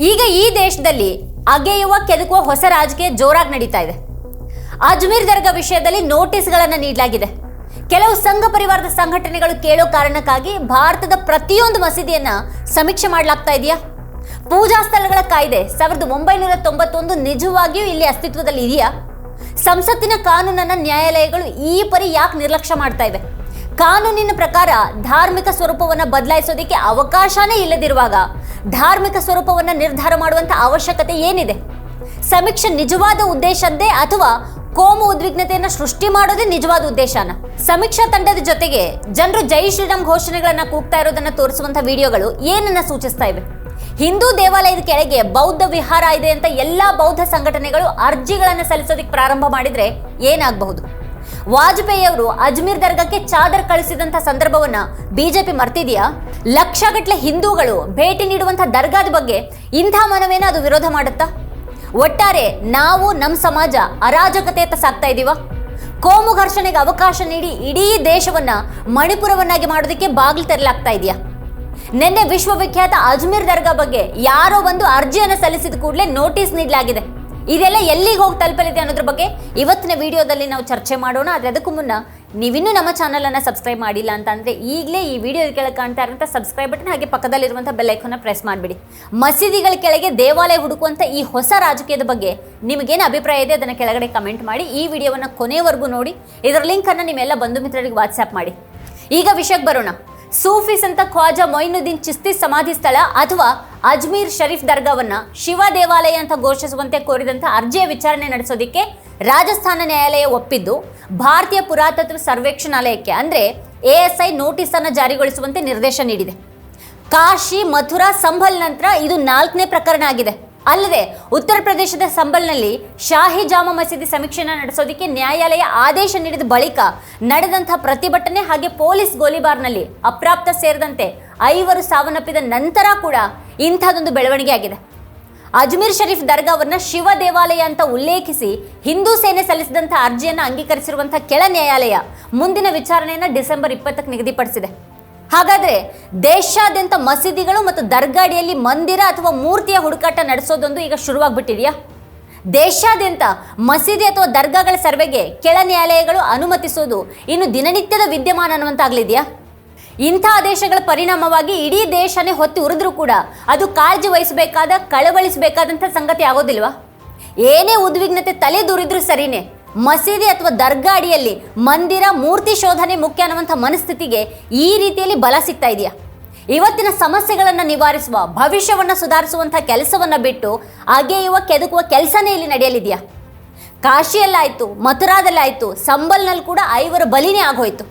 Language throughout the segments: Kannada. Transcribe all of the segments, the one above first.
ಈಗ ಈ ದೇಶದಲ್ಲಿ ಅಗೆಯುವ, ಕೆದಕುವ ಹೊಸ ರಾಜಕೀಯ ಜೋರಾಗಿ ನಡೀತಾ ಇದೆ. ಅಜ್ಮೀರ್ ದರ್ಗಾ ವಿಷಯದಲ್ಲಿ ನೋಟಿಸ್ಗಳನ್ನು ನೀಡಲಾಗಿದೆ. ಕೆಲವು ಸಂಘ ಪರಿವಾರದ ಸಂಘಟನೆಗಳು ಕೇಳೋ ಕಾರಣಕ್ಕಾಗಿ ಭಾರತದ ಪ್ರತಿಯೊಂದು ಮಸೀದಿಯನ್ನ ಸಮೀಕ್ಷೆ ಮಾಡಲಾಗ್ತಾ ಇದೆಯಾ? ಪೂಜಾ ಸ್ಥಳಗಳ ಕಾಯ್ದೆ ಸಾವಿರದ ಒಂಬೈನೂರ ತೊಂಬತ್ತೊಂದು ನಿಜವಾಗಿಯೂ ಇಲ್ಲಿ ಅಸ್ತಿತ್ವದಲ್ಲಿ ಇದೆಯಾ? ಸಂಸತ್ತಿನ ಕಾನೂನನ್ನ ನ್ಯಾಯಾಲಯಗಳು ಈ ಪರಿ ಯಾಕೆ ನಿರ್ಲಕ್ಷ್ಯ ಮಾಡ್ತಾ ಇವೆ? ಕಾನೂನಿನ ಪ್ರಕಾರ ಧಾರ್ಮಿಕ ಸ್ವರೂಪವನ್ನು ಬದಲಾಯಿಸೋದಕ್ಕೆ ಅವಕಾಶನೇ ಇಲ್ಲದಿರುವಾಗ ಧಾರ್ಮಿಕ ಸ್ವರೂಪವನ್ನು ನಿರ್ಧಾರ ಮಾಡುವಂಥ ಅವಶ್ಯಕತೆ ಏನಿದೆ? ಸಮೀಕ್ಷೆ ನಿಜವಾದ ಉದ್ದೇಶದ್ದೇ ಅಥವಾ ಕೋಮು ಉದ್ವಿಗ್ನತೆಯನ್ನು ಸೃಷ್ಟಿ ಮಾಡೋದೇ ನಿಜವಾದ ಉದ್ದೇಶನ? ಸಮೀಕ್ಷಾ ತಂಡದ ಜೊತೆಗೆ ಜನರು ಜೈ ಶ್ರೀರಾಮ್ ಘೋಷಣೆಗಳನ್ನು ಕೂಗ್ತಾ ಇರೋದನ್ನ ತೋರಿಸುವಂಥ ವಿಡಿಯೋಗಳು ಏನನ್ನ ಸೂಚಿಸ್ತಾ ಇವೆ? ಹಿಂದೂ ದೇವಾಲಯದ ಕೆಳಗೆ ಬೌದ್ಧ ವಿಹಾರ ಇದೆ ಅಂತ ಎಲ್ಲಾ ಬೌದ್ಧ ಸಂಘಟನೆಗಳು ಅರ್ಜಿಗಳನ್ನು ಸಲ್ಲಿಸೋದಕ್ಕೆ ಪ್ರಾರಂಭ ಮಾಡಿದ್ರೆ ಏನಾಗಬಹುದು? ವಾಜಪೇಯಿ ಅವರು ಅಜ್ಮೀರ್ ದರ್ಗಾಕ್ಕೆ ಚಾದರ್ ಕಳಿಸಿದಂತ ಸಂದರ್ಭವನ್ನ ಬಿಜೆಪಿ ಮರ್ತಿದೆಯಾ? ಲಕ್ಷಗಟ್ಟಲೆ ಹಿಂದೂಗಳು ಭೇಟಿ ನೀಡುವಂತ ದರ್ಗಾದ ಬಗ್ಗೆ ಇಂಥ ಮನವೇನ ಅದು ವಿರೋಧ ಮಾಡುತ್ತಾ? ಒಟ್ಟಾರೆ ನಾವು ನಮ್ಮ ಸಮಾಜ ಅರಾಜಕತೆಯತ್ತ ಸಾಕ್ತಾ ಇದೀವ? ಕೋಮು ಘರ್ಷಣೆಗೆ ಅವಕಾಶ ನೀಡಿ ಇಡೀ ದೇಶವನ್ನ ಮಣಿಪುರವನ್ನಾಗಿ ಮಾಡೋದಕ್ಕೆ ಬಾಗಿಲು ತೆರಲಾಗ್ತಾ ಇದೆಯಾ? ನಿನ್ನೆ ವಿಶ್ವವಿಖ್ಯಾತ ಅಜ್ಮೀರ್ ದರ್ಗಾ ಬಗ್ಗೆ ಯಾರೋ ಒಂದು ಅರ್ಜಿಯನ್ನು ಸಲ್ಲಿಸಿದ ಕೂಡಲೇ ನೋಟಿಸ್ ನೀಡಲಾಗಿದೆ. ಇದೆಲ್ಲ ಎಲ್ಲಿಗೆ ಹೋಗಿ ತಲುಪಲಿದೆ ಅನ್ನೋದ್ರ ಬಗ್ಗೆ ಇವತ್ತಿನ ವಿಡಿಯೋದಲ್ಲಿ ನಾವು ಚರ್ಚೆ ಮಾಡೋಣ. ಆದರೆ ಅದಕ್ಕೂ ಮುನ್ನ ನೀವಿನ್ನೂ ನಮ್ಮ ಚಾನಲನ್ನು ಸಬ್ಸ್ಕ್ರೈಬ್ ಮಾಡಿಲ್ಲ ಅಂತ ಅಂದರೆ ಈಗಲೇ ಈ ವಿಡಿಯೋ ಕೆಳಗೆ ಕಾಣ್ತಾ ಇರೋಂಥ ಸಬ್ಸ್ಕ್ರೈಬ್ ಬಟನ್ ಹಾಗೆ ಪಕ್ಕದಲ್ಲಿರುವಂಥ ಐಕಾನ್ನ ಪ್ರೆಸ್ ಮಾಡಿಬಿಡಿ. ಮಸೀದಿಗಳ ಕೆಳಗೆ ದೇವಾಲಯ ಹುಡುಕುವಂಥ ಈ ಹೊಸ ರಾಜಕೀಯದ ಬಗ್ಗೆ ನಿಮಗೇನು ಅಭಿಪ್ರಾಯ ಇದೆ ಅದನ್ನು ಕೆಳಗಡೆ ಕಮೆಂಟ್ ಮಾಡಿ. ಈ ವಿಡಿಯೋವನ್ನು ಕೊನೆಯವರೆಗೂ ನೋಡಿ. ಇದರ ಲಿಂಕನ್ನು ನಿಮ್ಮೆಲ್ಲ ಬಂಧು ಮಿತ್ರರಿಗೆ ವಾಟ್ಸ್ಆ್ಯಪ್ ಮಾಡಿ. ಈಗ ವಿಷಯಕ್ಕೆ ಬರೋಣ. ಸೂಫಿ ಅಂತ ಖ್ವಾಜಾ ಮೊಯಿನುದ್ದೀನ್ ಚಿಸ್ತಿ ಸಮಾಧಿ ಸ್ಥಳ ಅಥವಾ ಅಜ್ಮೀರ್ ಶರೀಫ್ ದರ್ಗಾವನ್ನ ಶಿವ ದೇವಾಲಯ ಅಂತ ಘೋಷಿಸುವಂತೆ ಕೋರಿದಂತ ಅರ್ಜಿಯ ವಿಚಾರಣೆ ನಡೆಸೋದಕ್ಕೆ ರಾಜಸ್ಥಾನ ನ್ಯಾಯಾಲಯ ಒಪ್ಪಿದ್ದು, ಭಾರತೀಯ ಪುರಾತತ್ವ ಸರ್ವೇಕ್ಷಣಾಲಯಕ್ಕೆ ಅಂದ್ರೆ ಎಎಸ್ಐ ನೋಟಿಸ್ ಅನ್ನು ಜಾರಿಗೊಳಿಸುವಂತೆ ನಿರ್ದೇಶ ನೀಡಿದೆ. ಕಾಶಿ ಮಥುರಾ ಸಂಭಲ್ ನಂತರ ಇದು ನಾಲ್ಕನೇ ಪ್ರಕರಣ ಆಗಿದೆ. ಅಲ್ಲದೆ ಉತ್ತರ ಪ್ರದೇಶದ ಸಂಬಲ್ನಲ್ಲಿ ಶಾಹಿ ಜಾಮ ಮಸೀದಿ ಸಮೀಕ್ಷೆನ ನಡೆಸೋದಕ್ಕೆ ನ್ಯಾಯಾಲಯ ಆದೇಶ ನೀಡಿದ ಬಳಿಕ ನಡೆದಂತಹ ಪ್ರತಿಭಟನೆ ಹಾಗೆ ಪೊಲೀಸ್ ಗೋಲಿಬಾರ್ನಲ್ಲಿ ಅಪ್ರಾಪ್ತ ಸೇರಿದಂತೆ ಐವರು ಸಾವನ್ನಪ್ಪಿದ ನಂತರ ಕೂಡ ಇಂಥದೊಂದು ಬೆಳವಣಿಗೆ ಆಗಿದೆ. ಅಜ್ಮೀರ್ ಶರೀಫ್ ದರ್ಗಾವನ್ನ ಶಿವ ದೇವಾಲಯ ಅಂತ ಉಲ್ಲೇಖಿಸಿ ಹಿಂದೂ ಸೇನೆ ಸಲ್ಲಿಸಿದಂಥ ಅರ್ಜಿಯನ್ನು ಅಂಗೀಕರಿಸಿರುವಂಥ ಕೆಳ ನ್ಯಾಯಾಲಯ ಮುಂದಿನ ವಿಚಾರಣೆಯನ್ನು ಡಿಸೆಂಬರ್ ಇಪ್ಪತ್ತಕ್ಕೆ ನಿಗದಿಪಡಿಸಿದೆ. ಹಾಗಾದ್ರೆ ದೇಶಾದ್ಯಂತ ಮಸೀದಿಗಳು ಮತ್ತು ದರ್ಗಾಡಿಯಲ್ಲಿ ಮಂದಿರ ಅಥವಾ ಮೂರ್ತಿಯ ಹುಡುಕಾಟ ನಡೆಸೋದೊಂದು ಈಗ ಶುರುವಾಗ್ಬಿಟ್ಟಿದೆಯಾ? ದೇಶಾದ್ಯಂತ ಮಸೀದಿ ಅಥವಾ ದರ್ಗಾಗಳ ಸರ್ವೆಗೆ ಕೆಳ ನ್ಯಾಯಾಲಯಗಳು ಅನುಮತಿಸೋದು ಇನ್ನು ದಿನನಿತ್ಯದ ವಿದ್ಯಮಾನ ಅನ್ನುವಂತಾಗ್ಲಿದೆಯಾ? ಇಂಥ ಆದೇಶಗಳ ಪರಿಣಾಮವಾಗಿ ಇಡೀ ದೇಶನೇ ಹೊತ್ತಿ ಉರಿದ್ರೂ ಕೂಡ ಅದು ಕಾಳಜಿ ವಹಿಸಬೇಕಾದ, ಕಳವಳಿಸಬೇಕಾದಂಥ ಸಂಗತಿ ಆಗೋದಿಲ್ವಾ? ಏನೇ ಉದ್ವಿಗ್ನತೆ ತಲೆ ದೂರಿದ್ರೂ ಸರಿನೇ. ಮಸೀದಿ ಅಥವಾ ದರ್ಗಾ ಅಡಿಯಲ್ಲಿ ಮಂದಿರ, ಮೂರ್ತಿ ಶೋಧನೆ ಮುಖ್ಯ ಅನ್ನುವಂಥ ಮನಸ್ಥಿತಿಗೆ ಈ ರೀತಿಯಲ್ಲಿ ಬಲ ಸಿಗ್ತಾ ಇದೆಯಾ? ಇವತ್ತಿನ ಸಮಸ್ಯೆಗಳನ್ನು ನಿವಾರಿಸುವ, ಭವಿಷ್ಯವನ್ನು ಸುಧಾರಿಸುವಂಥ ಕೆಲಸವನ್ನು ಬಿಟ್ಟು ಅಗೆಯುವ ಕೆದಕುವ ಕೆಲಸನೇ ಇಲ್ಲಿ ನಡೆಯಲಿದೆಯಾ? ಕಾಶಿಯಲ್ಲಾಯಿತು, ಮಥುರಾದಲ್ಲಾಯಿತು, ಸಂಬಲ್ನಲ್ಲಿ ಕೂಡ ಐವರ ಬಲಿನೇ ಆಗೋಯ್ತು.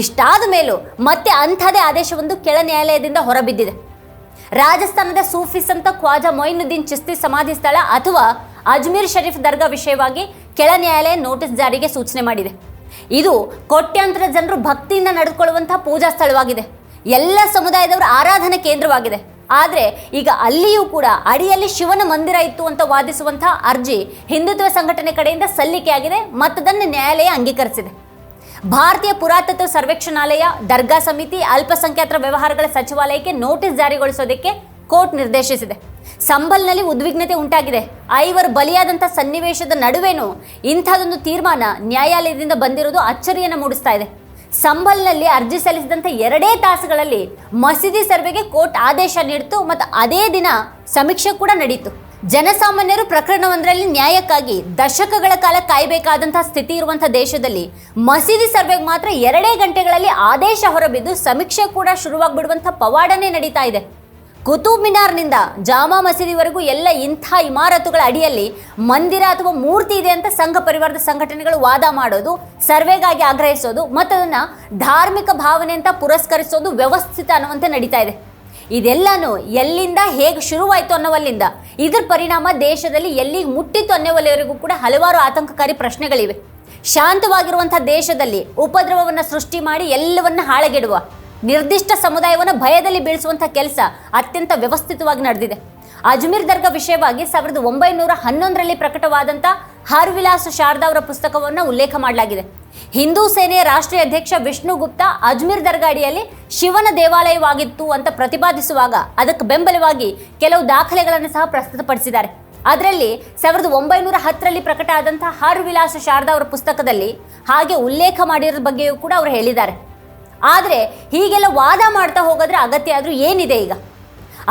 ಇಷ್ಟಾದ ಮೇಲೂ ಮತ್ತೆ ಅಂಥದೇ ಆದೇಶವೊಂದು ಕೆಳ ನ್ಯಾಯಾಲಯದಿಂದ ಹೊರಬಿದ್ದಿದೆ. ರಾಜಸ್ಥಾನದ ಸೂಫಿಸ್ ಅಂತ ಖ್ವಾಜಾ ಮೊಯಿನುದ್ದೀನ್ ಚಿಸ್ತಿ ಸಮಾಧಿ ಸ್ಥಳ ಅಥವಾ ಅಜ್ಮೀರ್ ಶರೀಫ್ ದರ್ಗಾ ವಿಷಯವಾಗಿ ಕೆಳ ನ್ಯಾಯಾಲಯ ನೋಟಿಸ್ ಜಾರಿಗೆ ಸೂಚನೆ ಮಾಡಿದೆ. ಇದು ಕೋಟ್ಯಾಂತರ ಜನರು ಭಕ್ತಿಯಿಂದ ನಡೆದುಕೊಳ್ಳುವಂತಹ ಪೂಜಾ ಸ್ಥಳವಾಗಿದೆ. ಎಲ್ಲ ಸಮುದಾಯದವರ ಆರಾಧನೆ ಕೇಂದ್ರವಾಗಿದೆ. ಆದರೆ ಈಗ ಅಲ್ಲಿಯೂ ಕೂಡ ಅಡಿಯಲ್ಲಿ ಶಿವನ ಮಂದಿರ ಇತ್ತು ಅಂತ ವಾದಿಸುವಂತಹ ಅರ್ಜಿ ಹಿಂದುತ್ವ ಸಂಘಟನೆ ಕಡೆಯಿಂದ ಸಲ್ಲಿಕೆಯಾಗಿದೆ ಮತ್ತದನ್ನು ನ್ಯಾಯಾಲಯ ಅಂಗೀಕರಿಸಿದೆ. ಭಾರತೀಯ ಪುರಾತತ್ವ ಸರ್ವೇಕ್ಷಣಾಲಯ, ದರ್ಗಾ ಸಮಿತಿ, ಅಲ್ಪಸಂಖ್ಯಾತರ ವ್ಯವಹಾರಗಳ ಸಚಿವಾಲಯಕ್ಕೆ ನೋಟಿಸ್ ಜಾರಿಗೊಳಿಸೋದಕ್ಕೆ ಕೋರ್ಟ್ ನಿರ್ದೇಶಿಸಿದೆ. ಸಂಬಲ್ನಲ್ಲಿ ಉದ್ವಿಗ್ನತೆ ಉಂಟಾಗಿದೆ. ಐವರು ಬಲಿಯಾದಂಥ ಸನ್ನಿವೇಶದ ನಡುವೆನೂ ಇಂಥದೊಂದು ತೀರ್ಮಾನ ನ್ಯಾಯಾಲಯದಿಂದ ಬಂದಿರೋದು ಅಚ್ಚರಿಯನ್ನು ಮೂಡಿಸ್ತಾ ಇದೆ. ಸಂಬಲ್ನಲ್ಲಿ ಅರ್ಜಿ ಸಲ್ಲಿಸಿದಂಥ ಎರಡೇ ತಾಸುಗಳಲ್ಲಿ ಮಸೀದಿ ಸರ್ವೆಗೆ ಕೋರ್ಟ್ ಆದೇಶ ನೀಡಿತು ಮತ್ತು ಅದೇ ದಿನ ಸಮೀಕ್ಷೆ ಕೂಡ ನಡೀತು. ಜನಸಾಮಾನ್ಯರು ಪ್ರಕರಣವೊಂದರಲ್ಲಿ ನ್ಯಾಯಕ್ಕಾಗಿ ದಶಕಗಳ ಕಾಲ ಕಾಯಬೇಕಾದಂತಹ ಸ್ಥಿತಿ ಇರುವಂಥ ದೇಶದಲ್ಲಿ ಮಸೀದಿ ಸರ್ವೆಗೆ ಮಾತ್ರ ಎರಡೇ ಗಂಟೆಗಳಲ್ಲಿ ಆದೇಶ ಹೊರಬಿದ್ದು ಸಮೀಕ್ಷೆ ಕೂಡ ಶುರುವಾಗಿಬಿಡುವಂಥ ಪವಾಡನೇ ನಡೀತಾ ಇದೆ. ಕುತುಬ್ ಮಿನಾರ್ನಿಂದ ಜಾಮಾ ಮಸೀದಿವರೆಗೂ ಎಲ್ಲ ಇಂಥ ಇಮಾರತುಗಳ ಅಡಿಯಲ್ಲಿ ಮಂದಿರ ಅಥವಾ ಮೂರ್ತಿ ಇದೆ ಅಂತ ಸಂಘ ಪರಿವಾರದ ಸಂಘಟನೆಗಳು ವಾದ ಮಾಡೋದು, ಸರ್ವೆಗಾಗಿ ಆಗ್ರಹಿಸೋದು ಮತ್ತು ಅದನ್ನು ಧಾರ್ಮಿಕ ಭಾವನೆ ಅಂತ ಪುರಸ್ಕರಿಸೋದು ವ್ಯವಸ್ಥಿತ ಅನ್ನುವಂತೆ ನಡೀತಾ ಇದೆ. ಇದೆಲ್ಲನೂ ಎಲ್ಲಿಂದ ಹೇಗೆ ಶುರುವಾಯಿತು ಅನ್ನೋವಲ್ಲಿಂದ ಇದರ ಪರಿಣಾಮ ದೇಶದಲ್ಲಿ ಎಲ್ಲಿಗೆ ಮುಟ್ಟಿತ್ತು ಅನ್ನೋವಲ್ಲಿವರೆಗೂ ಕೂಡ ಹಲವಾರು ಆತಂಕಕಾರಿ ಪ್ರಶ್ನೆಗಳಿವೆ. ಶಾಂತವಾಗಿರುವಂಥ ದೇಶದಲ್ಲಿ ಉಪದ್ರವವನ್ನು ಸೃಷ್ಟಿ ಮಾಡಿ ಎಲ್ಲವನ್ನ ಹಾಳಗೆಡುವ ನಿರ್ದಿಷ್ಟ ಸಮುದಾಯವನ್ನು ಭಯದಲ್ಲಿ ಬೀಳಿಸುವಂಥ ಕೆಲಸ ಅತ್ಯಂತ ವ್ಯವಸ್ಥಿತವಾಗಿ ನಡೆದಿದೆ. ಅಜ್ಮೀರ್ ದರ್ಗಾ ವಿಷಯವಾಗಿ ಸಾವಿರದ ಒಂಬೈನೂರ ಹನ್ನೊಂದರಲ್ಲಿ ಪ್ರಕಟವಾದಂಥ ಹರ್ ವಿಲಾಸ್ ಶಾರದಾ ಅವರ ಪುಸ್ತಕವನ್ನು ಉಲ್ಲೇಖ ಮಾಡಲಾಗಿದೆ. ಹಿಂದೂ ಸೇನೆಯ ರಾಷ್ಟ್ರೀಯ ಅಧ್ಯಕ್ಷ ವಿಷ್ಣು ಗುಪ್ತಾ ಅಜ್ಮೀರ್ ದರ್ಗಾ ಅಡಿಯಲ್ಲಿ ಶಿವನ ದೇವಾಲಯವಾಗಿತ್ತು ಅಂತ ಪ್ರತಿಪಾದಿಸುವಾಗ ಅದಕ್ಕೆ ಬೆಂಬಲವಾಗಿ ಕೆಲವು ದಾಖಲೆಗಳನ್ನು ಸಹ ಪ್ರಸ್ತುತಪಡಿಸಿದ್ದಾರೆ. ಅದರಲ್ಲಿ ಸಾವಿರದ ಒಂಬೈನೂರ ಹತ್ತರಲ್ಲಿ ಪ್ರಕಟ ಆದಂಥ ಹರ್ ವಿಲಾಸ ಶಾರದಾ ಅವರ ಪುಸ್ತಕದಲ್ಲಿ ಹಾಗೆ ಉಲ್ಲೇಖ ಮಾಡಿರೋ ಬಗ್ಗೆಯೂ ಕೂಡ ಅವರು ಹೇಳಿದ್ದಾರೆ. ಆದರೆ ಹೀಗೆಲ್ಲ ವಾದ ಮಾಡ್ತಾ ಹೋಗೋದ್ರೆ ಅಗತ್ಯ ಆದರೂ ಏನಿದೆ ಈಗ?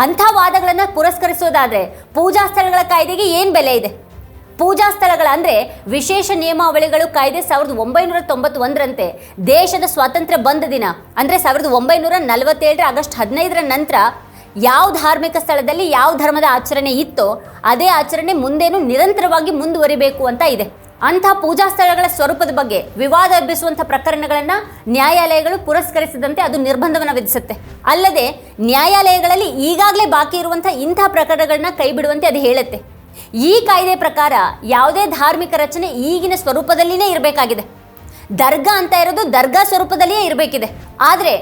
ಅಂಥ ವಾದಗಳನ್ನು ಪುರಸ್ಕರಿಸೋದಾದರೆ ಪೂಜಾ ಸ್ಥಳಗಳ ಕಾಯ್ದೆಗೆ ಏನು ಬೆಲೆ ಇದೆ? ಪೂಜಾ ಸ್ಥಳಗಳ ಅಂದರೆ ವಿಶೇಷ ನಿಯಮಾವಳಿಗಳು ಕಾಯ್ದೆ ಸಾವಿರದ ಒಂಬೈನೂರ ತೊಂಬತ್ತೊಂದರಂತೆ ದೇಶದ ಸ್ವಾತಂತ್ರ್ಯ ಬಂದ ದಿನ, ಅಂದರೆ ಸಾವಿರದ ಒಂಬೈನೂರ ನಲವತ್ತೇಳರ ಆಗಸ್ಟ್ ಹದಿನೈದರ ನಂತರ ಯಾವ ಧಾರ್ಮಿಕ ಸ್ಥಳದಲ್ಲಿ ಯಾವ ಧರ್ಮದ ಆಚರಣೆ ಇತ್ತೋ ಅದೇ ಆಚರಣೆ ಮುಂದೇನು ನಿರಂತರವಾಗಿ ಮುಂದುವರಿಬೇಕು ಅಂತ ಇದೆ. ಅಂಥ ಪೂಜಾ ಸ್ಥಳಗಳ ಸ್ವರೂಪದ ಬಗ್ಗೆ ವಿವಾದ ಎಬ್ಬಿಸುವಂತಹ ಪ್ರಕರಣಗಳನ್ನು ನ್ಯಾಯಾಲಯಗಳು ಪುರಸ್ಕರಿಸಿದಂತೆ ಅದು ನಿರ್ಬಂಧವನ್ನು ವಿಧಿಸುತ್ತೆ. ಅಲ್ಲದೆ ನ್ಯಾಯಾಲಯಗಳಲ್ಲಿ ಈಗಾಗಲೇ ಬಾಕಿ ಇರುವಂತಹ ಇಂಥ ಪ್ರಕರಣಗಳನ್ನ ಕೈಬಿಡುವಂತೆ ಅದು ಹೇಳುತ್ತೆ. ಈ ಕಾಯ್ದೆ ಪ್ರಕಾರ ಯಾವುದೇ ಧಾರ್ಮಿಕ ರಚನೆ ಈಗಿನ ಸ್ವರೂಪದಲ್ಲಿನೇ ಇರಬೇಕಾಗಿದೆ. ದರ್ಗಾ ಅಂತ ಇರೋದು ದರ್ಗಾ ಸ್ವರೂಪದಲ್ಲಿಯೇ ಇರಬೇಕಿದೆ. ಆದರೆ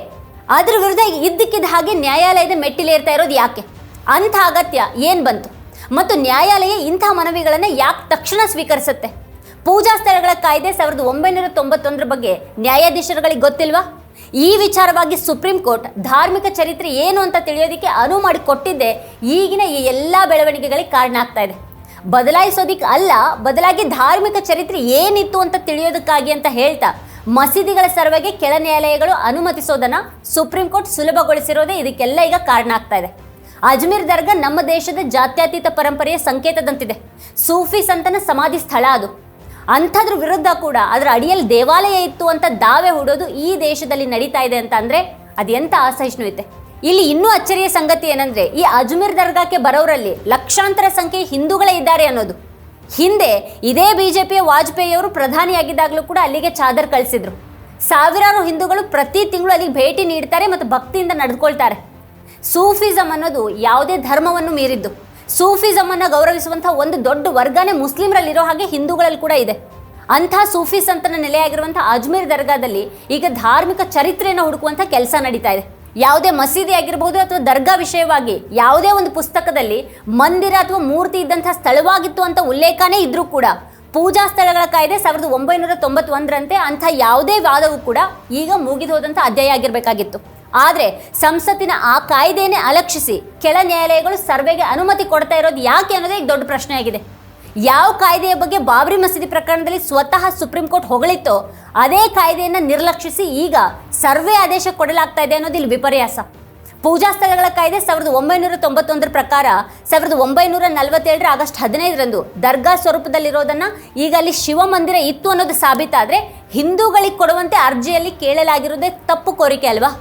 ಅದ್ರ ವಿರುದ್ಧ ಇದ್ದಕ್ಕಿದ್ದ ಹಾಗೆ ನ್ಯಾಯಾಲಯದ ಮೆಟ್ಟಿಲೇರ್ತಾ ಇರೋದು ಯಾಕೆ? ಅಂಥ ಅಗತ್ಯ ಏನು ಬಂತು? ಮತ್ತು ನ್ಯಾಯಾಲಯ ಇಂಥ ಮನವಿಗಳನ್ನು ಯಾಕೆ ತಕ್ಷಣ ಸ್ವೀಕರಿಸುತ್ತೆ? ಪೂಜಾ ಸ್ಥಳಗಳ ಕಾಯ್ದೆ ಸಾವಿರದ ಒಂಬೈನೂರ ತೊಂಬತ್ತೊಂದರ ಬಗ್ಗೆ ನ್ಯಾಯಾಧೀಶರುಗಳಿಗೆ ಗೊತ್ತಿಲ್ವಾ? ಈ ವಿಚಾರವಾಗಿ ಸುಪ್ರೀಂ ಕೋರ್ಟ್ ಧಾರ್ಮಿಕ ಚರಿತ್ರೆ ಏನು ಅಂತ ತಿಳಿಯೋದಕ್ಕೆ ಅನುವು ಮಾಡಿ ಕೊಟ್ಟಿದ್ದೆ ಈಗಿನ ಈ ಎಲ್ಲ ಬೆಳವಣಿಗೆಗಳಿಗೆ ಕಾರಣ ಆಗ್ತಾ ಇದೆ. ಬದಲಾಯಿಸೋದಿಕ್ಕೆ ಅಲ್ಲ, ಬದಲಾಗಿ ಧಾರ್ಮಿಕ ಚರಿತ್ರೆ ಏನಿತ್ತು ಅಂತ ತಿಳಿಯೋದಕ್ಕಾಗಿ ಅಂತ ಹೇಳ್ತಾ ಮಸೀದಿಗಳ ಸರ್ವೆಗೆ ಕೆಳ ನ್ಯಾಯಾಲಯಗಳು ಅನುಮತಿಸೋದನ್ನು ಸುಪ್ರೀಂ ಕೋರ್ಟ್ ಸುಲಭಗೊಳಿಸಿರೋದೇ ಇದಕ್ಕೆಲ್ಲ ಈಗ ಕಾರಣ ಆಗ್ತಾ ಇದೆ. ಅಜ್ಮೀರ್ ದರ್ಗಾ ನಮ್ಮ ದೇಶದ ಜಾತ್ಯತೀತ ಪರಂಪರೆಯ ಸಂಕೇತದಂತಿದೆ. ಸೂಫಿ ಸಂತನ ಸಮಾಧಿ ಸ್ಥಳ ಅದು. ಅಂಥದ್ರ ವಿರುದ್ಧ ಕೂಡ ಅದರ ಅಡಿಯಲ್ಲಿ ದೇವಾಲಯ ಇತ್ತು ಅಂತ ದಾವೆ ಹೂಡೋದು ಈ ದೇಶದಲ್ಲಿ ನಡೀತಾ ಇದೆ ಅಂತ ಅಂದರೆ ಅದು ಎಂಥ ಅಸಹಿಷ್ಣುತೆ ಇಲ್ಲಿ ಇನ್ನೂ ಅಚ್ಚರಿಯ ಸಂಗತಿ ಏನಂದರೆ ಈ ಅಜ್ಮೀರ್ ದರ್ಗಾಕ್ಕೆ ಬರೋರಲ್ಲಿ ಲಕ್ಷಾಂತರ ಸಂಖ್ಯೆ ಹಿಂದೂಗಳೇ ಇದ್ದಾರೆ ಅನ್ನೋದು. ಹಿಂದೆ ಇದೇ ಬಿ ಜೆ ಪಿಯ ವಾಜಪೇಯಿಯವರು ಪ್ರಧಾನಿಯಾಗಿದ್ದಾಗಲೂ ಕೂಡ ಅಲ್ಲಿಗೆ ಚಾದರ್ ಕಳಿಸಿದ್ರು. ಸಾವಿರಾರು ಹಿಂದೂಗಳು ಪ್ರತಿ ತಿಂಗಳು ಅಲ್ಲಿಗೆ ಭೇಟಿ ನೀಡ್ತಾರೆ ಮತ್ತು ಭಕ್ತಿಯಿಂದ ನಡೆದುಕೊಳ್ತಾರೆ ಸೂಫಿಸಮ್ ಅನ್ನೋದು ಯಾವುದೇ ಧರ್ಮವನ್ನು ಮೀರಿದ್ದು. ಸೂಫಿಸಮ್ ಅನ್ನ ಗೌರವಿಸುವಂತಹ ಒಂದು ದೊಡ್ಡ ವರ್ಗನೇ ಮುಸ್ಲಿಮರಲ್ಲಿರೋ ಹಾಗೆ ಹಿಂದೂಗಳಲ್ಲಿ ಕೂಡ ಇದೆ. ಅಂಥ ಸೂಫಿ ಸಂತನ ನೆಲೆಯಾಗಿರುವಂಥ ಅಜ್ಮೀರ್ ದರ್ಗಾದಲ್ಲಿ ಈಗ ಧಾರ್ಮಿಕ ಚರಿತ್ರೆಯನ್ನು ಹುಡುಕುವಂಥ ಕೆಲಸ ನಡೀತಾ ಇದೆ. ಯಾವುದೇ ಮಸೀದಿ ಆಗಿರ್ಬೋದು ಅಥವಾ ದರ್ಗಾ ವಿಷಯವಾಗಿ ಯಾವುದೇ ಒಂದು ಪುಸ್ತಕದಲ್ಲಿ ಮಂದಿರ ಅಥವಾ ಮೂರ್ತಿ ಇದ್ದಂಥ ಸ್ಥಳವಾಗಿತ್ತು ಅಂತ ಉಲ್ಲೇಖನೇ ಇದ್ರೂ ಕೂಡ ಪೂಜಾ ಸ್ಥಳಗಳ ಕಾಯ್ದೆ ಸಾವಿರದ ಒಂಬೈನೂರ ತೊಂಬತ್ತೊಂದರಂತೆ ಅಂಥ ಯಾವುದೇ ವಾದವೂ ಕೂಡ ಈಗ ಮುಗಿದು ಹೋದಂಥ ಅಧ್ಯಾಯ ಆಗಿರಬೇಕಾಗಿತ್ತು. ಆದರೆ ಸಂಸತ್ತಿನ ಆ ಕಾಯ್ದೆಯೇ ಅಲಕ್ಷಿಸಿ ಕೆಳ ನ್ಯಾಯಾಲಯಗಳು ಸರ್ವೆಗೆ ಅನುಮತಿ ಕೊಡ್ತಾ ಇರೋದು ಯಾಕೆ ಅನ್ನೋದೇ ಈಗ ದೊಡ್ಡ ಪ್ರಶ್ನೆಯಾಗಿದೆ. ಯಾವ ಕಾಯ್ದೆಯ ಬಗ್ಗೆ ಬಾಬ್ರಿ ಮಸೀದಿ ಪ್ರಕರಣದಲ್ಲಿ ಸ್ವತಃ ಸುಪ್ರೀಂ ಕೋರ್ಟ್ ಹೊಗಳಿತ್ತೋ ಅದೇ ಕಾಯ್ದೆಯನ್ನು ನಿರ್ಲಕ್ಷಿಸಿ ಈಗ ಸರ್ವೆ ಆದೇಶ ಕೊಡಲಾಗ್ತಾ ಇದೆ ಅನ್ನೋದು ಇಲ್ಲಿ ವಿಪರ್ಯಾಸ. ಪೂಜಾ ಸ್ಥಳಗಳ ಕಾಯ್ದೆ ಸಾವಿರದ ಒಂಬೈನೂರ ತೊಂಬತ್ತೊಂದರ ಪ್ರಕಾರ ಸಾವಿರದ ಒಂಬೈನೂರ ನಲವತ್ತೇಳರ ಆಗಸ್ಟ್ ಹದಿನೈದರಂದು ದರ್ಗಾ ಸ್ವರೂಪದಲ್ಲಿರೋದನ್ನು ಈಗ ಅಲ್ಲಿ ಶಿವಮಂದಿರ ಇತ್ತು ಅನ್ನೋದು ಸಾಬೀತಾದರೆ ಹಿಂದೂಗಳಿಗೆ ಕೊಡುವಂತೆ ಅರ್ಜಿಯಲ್ಲಿ ಕೇಳಲಾಗಿರೋದೇ ತಪ್ಪು ಕೋರಿಕೆ ಅಲ್ವಾ?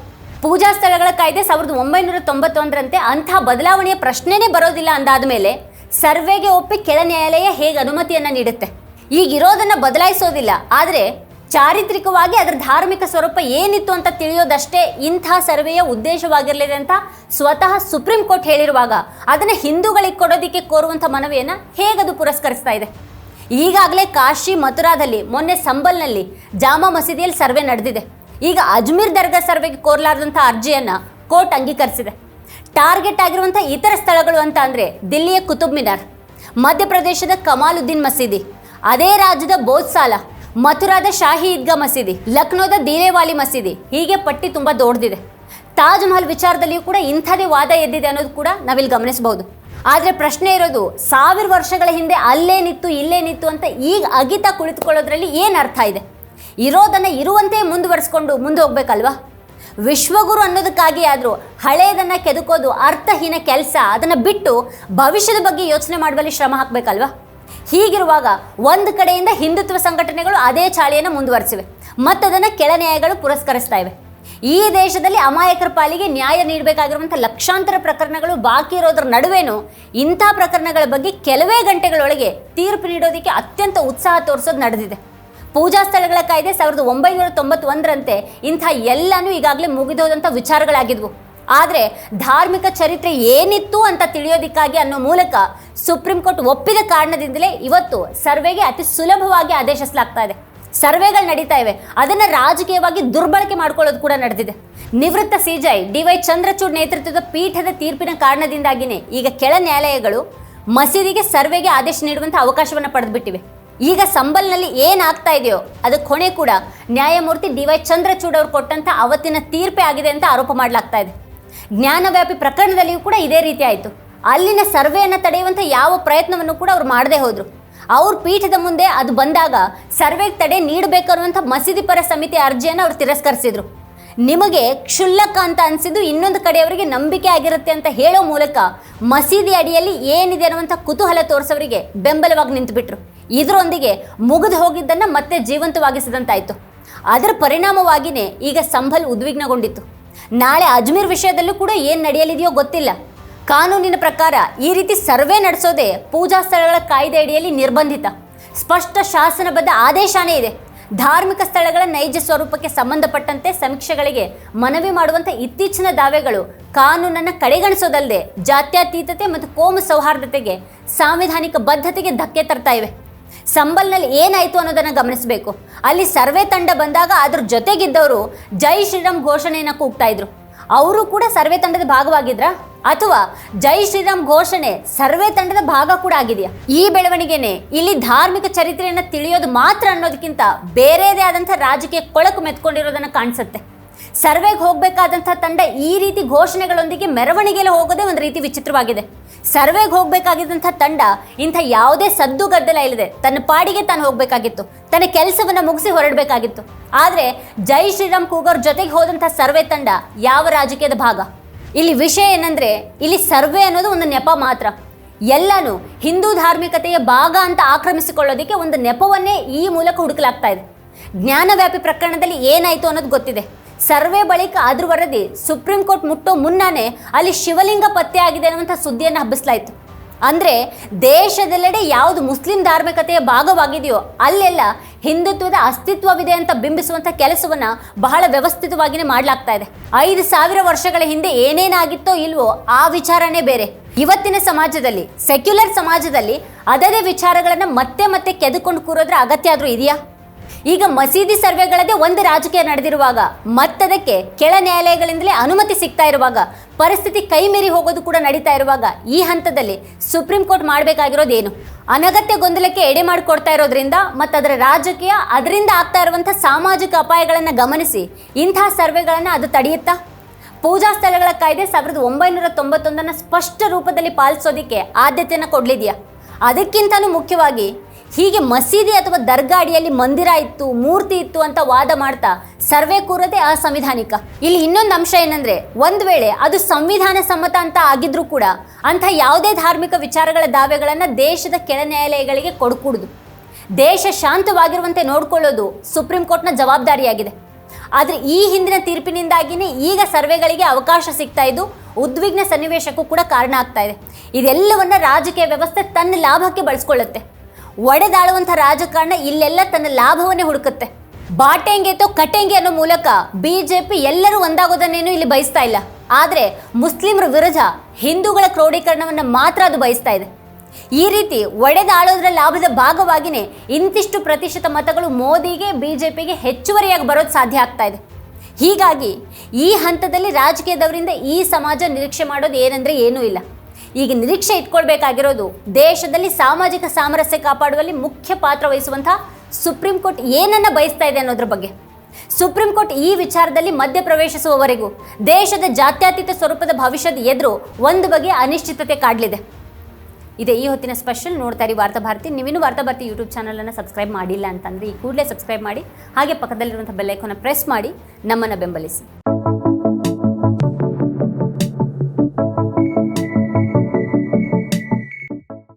ಪೂಜಾ ಸ್ಥಳಗಳ ಕಾಯ್ದೆ ಸಾವಿರದ ಒಂಬೈನೂರ ತೊಂಬತ್ತೊಂದರಂತೆ ಅಂತಹ ಬದಲಾವಣೆಯ ಪ್ರಶ್ನೆನೇ ಬರೋದಿಲ್ಲ ಅಂದಾದ ಮೇಲೆ ಸರ್ವೆಗೆ ಒಪ್ಪಿ ಕೆಳ ನ್ಯಾಯಾಲಯ ಹೇಗೆ ಅನುಮತಿಯನ್ನು ನೀಡುತ್ತೆ? ಈಗಿರೋದನ್ನು ಬದಲಾಯಿಸೋದಿಲ್ಲ, ಆದರೆ ಚಾರಿತ್ರಿಕವಾಗಿ ಅದರ ಧಾರ್ಮಿಕ ಸ್ವರೂಪ ಏನಿತ್ತು ಅಂತ ತಿಳಿಯೋದಷ್ಟೇ ಇಂಥ ಸರ್ವೆಯ ಉದ್ದೇಶವಾಗಿರಲಿದೆ ಅಂತ ಸ್ವತಃ ಸುಪ್ರೀಂ ಕೋರ್ಟ್ ಹೇಳಿರುವಾಗ ಅದನ್ನು ಹಿಂದೂಗಳಿಗೆ ಕೊಡೋದಕ್ಕೆ ಕೋರುವಂಥ ಮನವಿಯನ್ನು ಹೇಗದು ಪುರಸ್ಕರಿಸ್ತಾ ಇದೆ? ಈಗಾಗಲೇ ಕಾಶಿ ಮಥುರಾದಲ್ಲಿ ಮೊನ್ನೆ ಸಂಬಲ್ನಲ್ಲಿ ಜಾಮಾ ಮಸೀದಿಯಲ್ಲಿ ಸರ್ವೆ ನಡೆದಿದೆ. ಈಗ ಅಜ್ಮೀರ್ ದರ್ಗಾ ಸರ್ವೆಗೆ ಕೋರಲಾರದಂಥ ಅರ್ಜಿಯನ್ನು ಕೋರ್ಟ್ ಅಂಗೀಕರಿಸಿದೆ. ಟಾರ್ಗೆಟ್ ಆಗಿರುವಂಥ ಇತರ ಸ್ಥಳಗಳು ಅಂತ ಅಂದರೆ ದಿಲ್ಲಿಯ ಕುತುಬ್ ಮಿನಾರ್, ಮಧ್ಯಪ್ರದೇಶದ ಕಮಾಲುದ್ದೀನ್ ಮಸೀದಿ, ಅದೇ ರಾಜ್ಯದ ಬೋಧ್ಸಾಲ ಮಥುರಾದ ಶಾಹಿ ಈದ್ಗಾ ಮಸೀದಿ, ಲಕ್ನೋದ ದೀನೇವಾಲಿ ಮಸೀದಿ, ಹೀಗೆ ಪಟ್ಟಿ ತುಂಬ ದೊಡ್ಡದಿದೆ. ತಾಜ್ ಮಹಲ್ ವಿಚಾರದಲ್ಲಿಯೂ ಕೂಡ ಇಂಥದೇ ವಾದ ಎದ್ದಿದೆ ಅನ್ನೋದು ಕೂಡ ನಾವಿಲ್ಲಿ ಗಮನಿಸಬಹುದು. ಆದರೆ ಪ್ರಶ್ನೆ ಇರೋದು, ಸಾವಿರ ವರ್ಷಗಳ ಹಿಂದೆ ಅಲ್ಲೇನಿತ್ತು ಇಲ್ಲೇನಿತ್ತು ಅಂತ ಈಗ ಅಗಿತಾ ಕುಳಿತುಕೊಳ್ಳೋದ್ರಲ್ಲಿ ಏನು ಅರ್ಥ ಇದೆ? ಇರೋದನ್ನು ಇರುವಂತೆ ಮುಂದುವರಿಸ್ಕೊಂಡು ಮುಂದೆ ಹೋಗ್ಬೇಕಲ್ವಾ? ವಿಶ್ವಗುರು ಅನ್ನೋದಕ್ಕಾಗಿ ಆದರೂ ಹಳೆಯದನ್ನು ಕೆದಕೋದು ಅರ್ಥಹೀನ ಕೆಲಸ, ಅದನ್ನು ಬಿಟ್ಟು ಭವಿಷ್ಯದ ಬಗ್ಗೆ ಯೋಚನೆ ಮಾಡುವಲ್ಲಿ ಶ್ರಮ ಹಾಕಬೇಕಲ್ವಾ? ಹೀಗಿರುವಾಗ ಒಂದು ಕಡೆಯಿಂದ ಹಿಂದುತ್ವ ಸಂಘಟನೆಗಳು ಅದೇ ಚಾಳಿಯನ್ನು ಮುಂದುವರಿಸಿವೆ. ಮತ್ತದನ್ನು ಕೆಳ ನ್ಯಾಯಗಳು ಪುರಸ್ಕರಿಸ್ತಾ ಇವೆ. ಈ ದೇಶದಲ್ಲಿ ಅಮಾಯಕರ ಪಾಲಿಗೆ ನ್ಯಾಯ ನೀಡಬೇಕಾಗಿರುವಂಥ ಲಕ್ಷಾಂತರ ಪ್ರಕರಣಗಳು ಬಾಕಿ ಇರೋದ್ರ ನಡುವೆನೂ ಇಂಥ ಪ್ರಕರಣಗಳ ಬಗ್ಗೆ ಕೆಲವೇ ಗಂಟೆಗಳೊಳಗೆ ತೀರ್ಪು ನೀಡೋದಕ್ಕೆ ಅತ್ಯಂತ ಉತ್ಸಾಹ ತೋರಿಸೋದು ನಡೆದಿದೆ. ಪೂಜಾ ಸ್ಥಳಗಳ ಕಾಯ್ದೆ ಸಾವಿರದ ಒಂಬೈನೂರ ತೊಂಬತ್ತೊಂದರಂತೆ ಇಂಥ ಎಲ್ಲನೂ ಈಗಾಗಲೇ ಮುಗಿದೋದಂಥ ವಿಚಾರಗಳಾಗಿದ್ವು. ಆದರೆ ಧಾರ್ಮಿಕ ಚರಿತ್ರೆ ಏನಿತ್ತು ಅಂತ ತಿಳಿಯೋದಕ್ಕಾಗಿ ಅನ್ನೋ ಮೂಲಕ ಸುಪ್ರೀಂ ಕೋರ್ಟ್ ಒಪ್ಪಿದ ಕಾರಣದಿಂದಲೇ ಇವತ್ತು ಸರ್ವೆಗೆ ಅತಿ ಸುಲಭವಾಗಿ ಆದೇಶಿಸಲಾಗ್ತಾ ಇದೆ. ಸರ್ವೆಗಳು ನಡೀತಾ ಇವೆ. ಅದನ್ನು ರಾಜಕೀಯವಾಗಿ ದುರ್ಬಳಕೆ ಮಾಡ್ಕೊಳ್ಳೋದು ಕೂಡ ನಡೆದಿದೆ. ನಿವೃತ್ತ ಸಿಜೈ ಡಿ ವೈ ಚಂದ್ರಚೂಡ್ ನೇತೃತ್ವದ ಪೀಠದ ತೀರ್ಪಿನ ಕಾರಣದಿಂದಾಗಿಯೇ ಈಗ ಕೆಳ ನ್ಯಾಯಾಲಯಗಳು ಮಸೀದಿಗೆ ಸರ್ವೆಗೆ ಆದೇಶ ನೀಡುವಂಥ ಅವಕಾಶವನ್ನು ಪಡೆದುಬಿಟ್ಟಿವೆ. ಈಗ ಸಂಬಲ್ನಲ್ಲಿ ಏನಾಗ್ತಾ ಇದೆಯೋ, ಅದಕ್ಕೆ ಹೊಣೆ ಕೂಡ. ನ್ಯಾಯಮೂರ್ತಿ ಡಿ ವೈ ಚಂದ್ರಚೂಡ್ ಅವರು ಕೊಟ್ಟಂಥ ಅವತ್ತಿನ ತೀರ್ಪೇ ಆಗಿದೆ ಅಂತ ಆರೋಪ ಮಾಡಲಾಗ್ತಾ ಇದೆ. ಜ್ಞಾನವ್ಯಾಪಿ ಪ್ರಕರಣದಲ್ಲಿಯೂ ಕೂಡ ಇದೇ ರೀತಿ ಆಯಿತು. ಅಲ್ಲಿನ ಸರ್ವೆಯನ್ನು ತಡೆಯುವಂಥ ಯಾವ ಪ್ರಯತ್ನವನ್ನು ಕೂಡ ಅವ್ರು ಮಾಡದೇ ಹೋದರು. ಅವ್ರ ಪೀಠದ ಮುಂದೆ ಅದು ಬಂದಾಗ ಸರ್ವೆಗೆ ತಡೆ ನೀಡಬೇಕನ್ನುವಂಥ ಮಸೀದಿ ಪರ ಸಮಿತಿ ಅರ್ಜಿಯನ್ನು ಅವರು ತಿರಸ್ಕರಿಸಿದ್ರು. ನಿಮಗೆ ಕ್ಷುಲ್ಲಕ ಅಂತ ಅನಿಸಿದ್ದು ಇನ್ನೊಂದು ಕಡೆಯವರಿಗೆ ನಂಬಿಕೆ ಆಗಿರುತ್ತೆ ಅಂತ ಹೇಳೋ ಮೂಲಕ ಮಸೀದಿ ಅಡಿಯಲ್ಲಿ ಏನಿದೆ ಅನ್ನುವಂಥ ಕುತೂಹಲ ತೋರಿಸೋರಿಗೆ ಬೆಂಬಲವಾಗಿ ನಿಂತುಬಿಟ್ರು. ಇದರೊಂದಿಗೆ ಮುಗಿದು ಹೋಗಿದ್ದನ್ನು ಮತ್ತೆ ಜೀವಂತವಾಗಿಸಿದಂತಾಯಿತು. ಅದರ ಪರಿಣಾಮವಾಗಿಯೇ ಈಗ ಸಂಭಲ್ ಉದ್ವಿಗ್ನಗೊಂಡಿತ್ತು. ನಾಳೆ ಅಜ್ಮೀರ್ ವಿಷಯದಲ್ಲೂ ಕೂಡ ಏನು ನಡೆಯಲಿದೆಯೋ ಗೊತ್ತಿಲ್ಲ. ಕಾನೂನಿನ ಪ್ರಕಾರ ಈ ರೀತಿ ಸರ್ವೆ ನಡೆಸೋದೇ ಪೂಜಾ ಸ್ಥಳಗಳ ಕಾಯ್ದೆ ಅಡಿಯಲ್ಲಿ ನಿರ್ಬಂಧಿತ. ಸ್ಪಷ್ಟ ಶಾಸನಬದ್ಧ ಆದೇಶನೇ ಇದೆ. ಧಾರ್ಮಿಕ ಸ್ಥಳಗಳ ನೈಜ ಸ್ವರೂಪಕ್ಕೆ ಸಂಬಂಧಪಟ್ಟಂತೆ ಸಮೀಕ್ಷೆಗಳಿಗೆ ಮನವಿ ಮಾಡುವಂಥ ಇತ್ತೀಚಿನ ದಾವೆಗಳು ಕಾನೂನನ್ನು ಕಡೆಗಣಿಸೋದಲ್ಲದೆ ಜಾತ್ಯತೀತತೆ ಮತ್ತು ಕೋಮು ಸೌಹಾರ್ದತೆಗೆ ಸಾಂವಿಧಾನಿಕ ಬದ್ಧತೆಗೆ ಧಕ್ಕೆ ತರ್ತಾ ಇವೆ. ಸಂಬಲ್ನಲ್ಲಿ ಏನಾಯಿತು ಅನ್ನೋದನ್ನು ಗಮನಿಸಬೇಕು. ಅಲ್ಲಿ ಸರ್ವೆ ತಂಡ ಬಂದಾಗ ಅದ್ರ ಜೊತೆಗಿದ್ದವರು ಜೈ ಶ್ರೀರಾಮ್ ಘೋಷಣೆಯನ್ನು ಕೂಗ್ತಾ ಇದ್ರು. ಅವರು ಕೂಡ ಸರ್ವೆ ತಂಡದ ಭಾಗವಾಗಿದ್ರಾ? ಅಥವಾ ಜೈ ಶ್ರೀರಾಮ್ ಘೋಷಣೆ ಸರ್ವೆ ತಂಡದ ಭಾಗ ಕೂಡ ಆಗಿದೆಯಾ? ಈ ಬೆಳವಣಿಗೆನೆ ಇಲ್ಲಿ ಧಾರ್ಮಿಕ ಚರಿತ್ರೆಯನ್ನು ತಿಳಿಯೋದು ಮಾತ್ರ ಅನ್ನೋದಕ್ಕಿಂತ ಬೇರೆದೇ ಆದಂಥ ರಾಜಕೀಯ ಕೊಳಕು ಮೆತ್ಕೊಂಡಿರೋದನ್ನು ಕಾಣಿಸುತ್ತೆ. ಸರ್ವೆಗೆ ಹೋಗಬೇಕಾದಂಥ ತಂಡ ಈ ರೀತಿ ಘೋಷಣೆಗಳೊಂದಿಗೆ ಮೆರವಣಿಗೆಯಲ್ಲಿ ಹೋಗೋದೇ ಒಂದು ರೀತಿ ವಿಚಿತ್ರವಾಗಿದೆ. ಸರ್ವೆಗೆ ಹೋಗಬೇಕಾಗಿದ್ದಂಥ ತಂಡ ಇಂಥ ಯಾವುದೇ ಸದ್ದು ಗದ್ದಲ ಇಲ್ಲದೆ ತನ್ನ ಪಾಡಿಗೆ ತಾನು ಹೋಗಬೇಕಾಗಿತ್ತು. ತನ್ನ ಕೆಲಸವನ್ನು ಮುಗಿಸಿ ಹೊರಡಬೇಕಾಗಿತ್ತು. ಆದರೆ ಜೈ ಶ್ರೀರಾಮ್ ಕೂಗೋರ್ ಜೊತೆಗೆ ಹೋದಂಥ ಸರ್ವೆ ತಂಡ ಯಾವ ರಾಜಕೀಯದ ಭಾಗ? ಇಲ್ಲಿ ವಿಷಯ ಏನಂದರೆ, ಇಲ್ಲಿ ಸರ್ವೆ ಅನ್ನೋದು ಒಂದು ನೆಪ ಮಾತ್ರ. ಎಲ್ಲನೂ ಹಿಂದೂ ಧಾರ್ಮಿಕತೆಯ ಭಾಗ ಅಂತ ಆಕ್ರಮಿಸಿಕೊಳ್ಳೋದಕ್ಕೆ ಒಂದು ನೆಪವನ್ನೇ ಈ ಮೂಲಕ ಹುಡುಕಲಾಗ್ತಾ ಇದೆ. ಜ್ಞಾನವ್ಯಾಪಿ ಪ್ರಕರಣದಲ್ಲಿ ಏನಾಯಿತು ಅನ್ನೋದು ಗೊತ್ತಿದೆ. ಸರ್ವೆ ಬಳಿಕ ಅದ್ರ ವರದಿ, ಸುಪ್ರೀಂ ಕೋರ್ಟ್ ಮುಟ್ಟೋ ಮುನ್ನಾನೇ ಅಲ್ಲಿ ಶಿವಲಿಂಗ ಪತ್ತೆ ಆಗಿದೆ ಅನ್ನುವಂಥ ಸುದ್ದಿಯನ್ನು ಹಬ್ಬಿಸಲಾಯಿತು. ಅಂದರೆ ದೇಶದೆಲ್ಲೆಡೆ ಯಾವುದು ಮುಸ್ಲಿಂ ಧಾರ್ಮಿಕತೆಯ ಭಾಗವಾಗಿದೆಯೋ ಅಲ್ಲೆಲ್ಲ ಹಿಂದುತ್ವದ ಅಸ್ತಿತ್ವವಿದೆ ಅಂತ ಬಿಂಬಿಸುವಂಥ ಕೆಲಸವನ್ನು ಬಹಳ ವ್ಯವಸ್ಥಿತವಾಗಿಯೇ ಮಾಡಲಾಗ್ತಾ ಇದೆ. ಐದು ಸಾವಿರ ವರ್ಷಗಳ ಹಿಂದೆ ಏನೇನಾಗಿತ್ತೋ ಇಲ್ವೋ ಆ ವಿಚಾರನೇ ಬೇರೆ. ಇವತ್ತಿನ ಸಮಾಜದಲ್ಲಿ ಸೆಕ್ಯುಲರ್ ಸಮಾಜದಲ್ಲಿ ಅದದೇ ವಿಚಾರಗಳನ್ನು ಮತ್ತೆ ಮತ್ತೆ ಕೆದಕೊಂಡು ಕೂರೋದ್ರ ಅಗತ್ಯ ಆದರೂ ಇದೆಯಾ? ಈಗ ಮಸೀದಿ ಸರ್ವೆಗಳದೇ ಒಂದು ರಾಜಕೀಯ ನಡೆದಿರುವಾಗ ಮತ್ತದಕ್ಕೆ ಕೆಳ ನ್ಯಾಯಾಲಯಗಳಿಂದಲೇ ಅನುಮತಿ ಸಿಗ್ತಾ ಇರುವಾಗ, ಪರಿಸ್ಥಿತಿ ಕೈ ಮೀರಿ ಹೋಗೋದು ಕೂಡ ನಡೀತಾ ಇರುವಾಗ ಈ ಹಂತದಲ್ಲಿ ಸುಪ್ರೀಂ ಕೋರ್ಟ್ ಮಾಡಬೇಕಾಗಿರೋದೇನು ಅನಗತ್ಯ ಗೊಂದಲಕ್ಕೆ ಎಡೆ ಮಾಡಿಕೊಡ್ತಾ ಇರೋದ್ರಿಂದ ಮತ್ತು ಅದರ ರಾಜಕೀಯ ಅದರಿಂದ ಆಗ್ತಾ ಇರುವಂಥ ಸಾಮಾಜಿಕ ಅಪಾಯಗಳನ್ನು ಗಮನಿಸಿ ಇಂತಹ ಸರ್ವೆಗಳನ್ನು ಅದು ತಡೆಯುತ್ತಾ? ಪೂಜಾ ಸ್ಥಳಗಳ ಕಾಯ್ದೆ ಸಾವಿರದ ಒಂಬೈನೂರ ತೊಂಬತ್ತೊಂದನ್ನು ಸ್ಪಷ್ಟ ರೂಪದಲ್ಲಿ ಪಾಲಿಸೋದಕ್ಕೆ ಆದ್ಯತೆಯನ್ನು ಕೊಡಲಿದೆಯಾ? ಅದಕ್ಕಿಂತಲೂ ಮುಖ್ಯವಾಗಿ ಹೀಗೆ ಮಸೀದಿ ಅಥವಾ ದರ್ಗಾಡಿಯಲ್ಲಿ ಮಂದಿರ ಇತ್ತು, ಮೂರ್ತಿ ಇತ್ತು ಅಂತ ವಾದ ಮಾಡ್ತಾ ಸರ್ವೆ ಕೂರೋದೇ ಅಸಂವಿಧಾನಿಕ. ಇಲ್ಲಿ ಇನ್ನೊಂದು ಅಂಶ ಏನಂದ್ರೆ, ಒಂದು ವೇಳೆ ಅದು ಸಂವಿಧಾನ ಸಮ್ಮತ ಅಂತ ಆಗಿದ್ರೂ ಕೂಡ ಅಂಥ ಯಾವುದೇ ಧಾರ್ಮಿಕ ವಿಚಾರಗಳ ದಾವೆಗಳನ್ನು ದೇಶದ ಕೆಳ ನ್ಯಾಯಾಲಯಗಳಿಗೆ ಕೊಡ್ಕೂಡುದು. ದೇಶ ಶಾಂತವಾಗಿರುವಂತೆ ನೋಡ್ಕೊಳ್ಳೋದು ಸುಪ್ರೀಂ ಕೋರ್ಟ್ನ ಜವಾಬ್ದಾರಿಯಾಗಿದೆ. ಆದರೆ ಈ ಹಿಂದಿನ ತೀರ್ಪಿನಿಂದಾಗಿಯೇ ಈಗ ಸರ್ವೆಗಳಿಗೆ ಅವಕಾಶ ಸಿಗ್ತಾ ಇದ್ದು, ಉದ್ವಿಗ್ನ ಸನ್ನಿವೇಶಕ್ಕೂ ಕೂಡ ಕಾರಣ ಆಗ್ತಾ ಇದೆ. ಇದೆಲ್ಲವನ್ನ ರಾಜಕೀಯ ವ್ಯವಸ್ಥೆ ತನ್ನ ಲಾಭಕ್ಕೆ ಬಳಸ್ಕೊಳ್ಳುತ್ತೆ. ಒಡೆದಾಳುವಂಥ ರಾಜಕಾರಣ ಇಲ್ಲೆಲ್ಲ ತನ್ನ ಲಾಭವನ್ನೇ ಹುಡುಕುತ್ತೆ. ಬಾಟೆಂಗೆ ಅಥವಾ ಕಟೆಂಗೆ ಅನ್ನೋ ಮೂಲಕ ಬಿಜೆಪಿ ಎಲ್ಲರೂ ಒಂದಾಗೋದನ್ನೇನು ಇಲ್ಲಿ ಬಯಸ್ತಾ ಇಲ್ಲ. ಆದರೆ ಮುಸ್ಲಿಮರ ವಿರುದ್ಧ ಹಿಂದೂಗಳ ಕ್ರೋಢೀಕರಣವನ್ನು ಮಾತ್ರ ಅದು ಬಯಸ್ತಾ ಇದೆ. ಈ ರೀತಿ ಒಡೆದಾಳೋದ್ರ ಲಾಭದ ಭಾಗವಾಗಿಯೇ ಇಂತಿಷ್ಟು ಪ್ರತಿಶತ ಮತಗಳು ಮೋದಿಗೆ, ಬಿಜೆಪಿಗೆ ಹೆಚ್ಚುವರಿಯಾಗಿ ಬರೋದು ಸಾಧ್ಯ ಆಗ್ತಾ ಇದೆ. ಹೀಗಾಗಿ ಈ ಹಂತದಲ್ಲಿ ರಾಜಕೀಯದವರಿಂದ ಈ ಸಮಾಜ ನಿರೀಕ್ಷೆ ಮಾಡೋದು ಏನಂದ್ರೆ ಏನೂ ಇಲ್ಲ. ಈಗ ನಿರೀಕ್ಷೆ ಇಟ್ಕೊಳ್ಬೇಕಾಗಿರೋದು ದೇಶದಲ್ಲಿ ಸಾಮಾಜಿಕ ಸಾಮರಸ್ಯ ಕಾಪಾಡುವಲ್ಲಿ ಮುಖ್ಯ ಪಾತ್ರ ವಹಿಸುವಂತಹ ಸುಪ್ರೀಂ ಕೋರ್ಟ್ ಏನನ್ನ ಬಯಸ್ತಾ ಇದೆ ಅನ್ನೋದ್ರ ಬಗ್ಗೆ. ಸುಪ್ರೀಂ ಕೋರ್ಟ್ ಈ ವಿಚಾರದಲ್ಲಿ ಮಧ್ಯ ಪ್ರವೇಶಿಸುವವರೆಗೂ ದೇಶದ ಜಾತ್ಯತೀತ ಸ್ವರೂಪದ ಭವಿಷ್ಯದ ಎದುರು ಒಂದು ಬಗೆಯ ಅನಿಶ್ಚಿತತೆ ಕಾಡಲಿದೆ. ಇದೆ ಈ ಹೊತ್ತಿನ ಸ್ಪೆಷಲ್ ನೋಡ್ತಾ ಇರಿ ವಾರ್ತಾ ಭಾರತಿ. ನೀವಿನ್ನೂ ವಾರ್ತಾ ಭಾರತಿ ಯೂಟ್ಯೂಬ್ ಚಾನಲನ್ನು ಸಬ್ಸ್ಕ್ರೈಬ್ ಮಾಡಿಲ್ಲ ಅಂತಂದರೆ ಈ ಕೂಡಲೇ ಸಬ್ಸ್ಕ್ರೈಬ್ ಮಾಡಿ, ಹಾಗೆ ಪಕ್ಕದಲ್ಲಿರುವಂಥ ಬೆಲ್ಲೈಕನ್ನು ಪ್ರೆಸ್ ಮಾಡಿ, ನಮ್ಮನ್ನು ಬೆಂಬಲಿಸಿ.